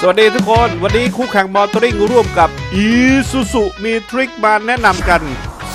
สวัสดีทุกคน วันนี้คู่แข่งมอเตอร์ริงร่วมกับอีซูซุมีทริคมาแนะนำกัน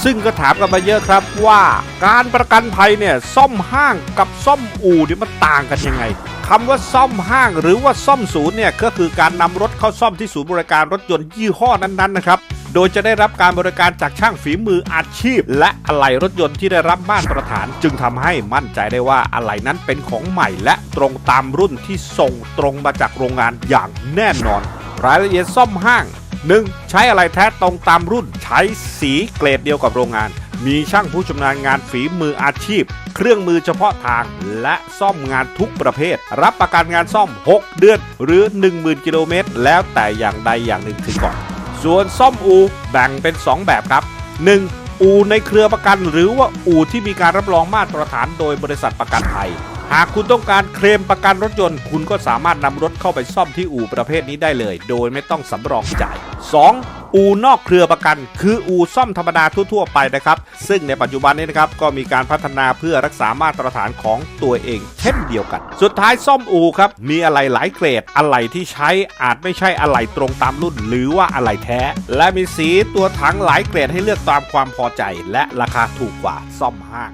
ซึ่งก็ถามกันมาเยอะครับว่าการประกันภัยเนี่ยซ่อมห้างกับซ่อมอู่เนี่ยมันต่างกันยังไงคำว่าซ่อมห้างหรือว่าซ่อมศูนย์เนี่ยก็คือการนำรถเข้าซ่อมที่ศูนย์บริการรถยนต์ยี่ห้อนั้นๆนะครับ โดยจะได้รับการบริการจากช่างฝีมืออาชีพ และอะไหล่รถยนต์ที่ได้รับมาตรฐาน จึงทำให้มั่นใจได้ว่าอะไหล่นั้นเป็นของใหม่ และตรงตามรุ่นที่ส่งตรงมาจากโรงงานอย่างแน่นอน รายละเอียดซ่อมห้าง 1. ใช้อะไรแท้ตรงตามรุ่น ใช้สีเกรดเดียวกับโรงงาน มีช่างผู้ชำนาญงานฝีมืออาชีพ เครื่องมือเฉพาะทางและซ่อมงานทุกประเภท รับประกันงานซ่อม 6 เดือน หรือ 10,000 กิโลเมตรแล้วแต่อย่างใดอย่างหนึ่งถึงก่อน ส่วนซ่อมอูแบ่งเป็น 2 แบบครับ 1. อูในเครือประกันหรือว่าอูที่มีการรับรองมาตรฐานโดยบริษัทประกันภัย หากคุณต้องการเคลมประกันรถยนต์ คุณก็สามารถนำรถเข้าไปซ่อมที่อู่ประเภทนี้ได้เลย โดยไม่ต้องสำรองจ่าย 2. อูนอกเครือประกัน คืออูซ่อมธรรมดาทั่ว ๆ ไปนะครับ ซึ่งในปัจจุบันนี้นะครับก็มีการพัฒนาเพื่อรักษามาตรฐานของตัวเอง เช่นเดียวกัน สุดท้ายซ่อมอูครับมีอะไหล่หลายเกรดอะไหล่ที่ใช้อาจไม่ใช่อะไหล่ตรงตามรุ่น หรือว่าอะไหล่แท้ และมีสีตัวถังหลายเกรดให้เลือกตามความพอใจ และราคาถูกกว่าซ่อมห้าง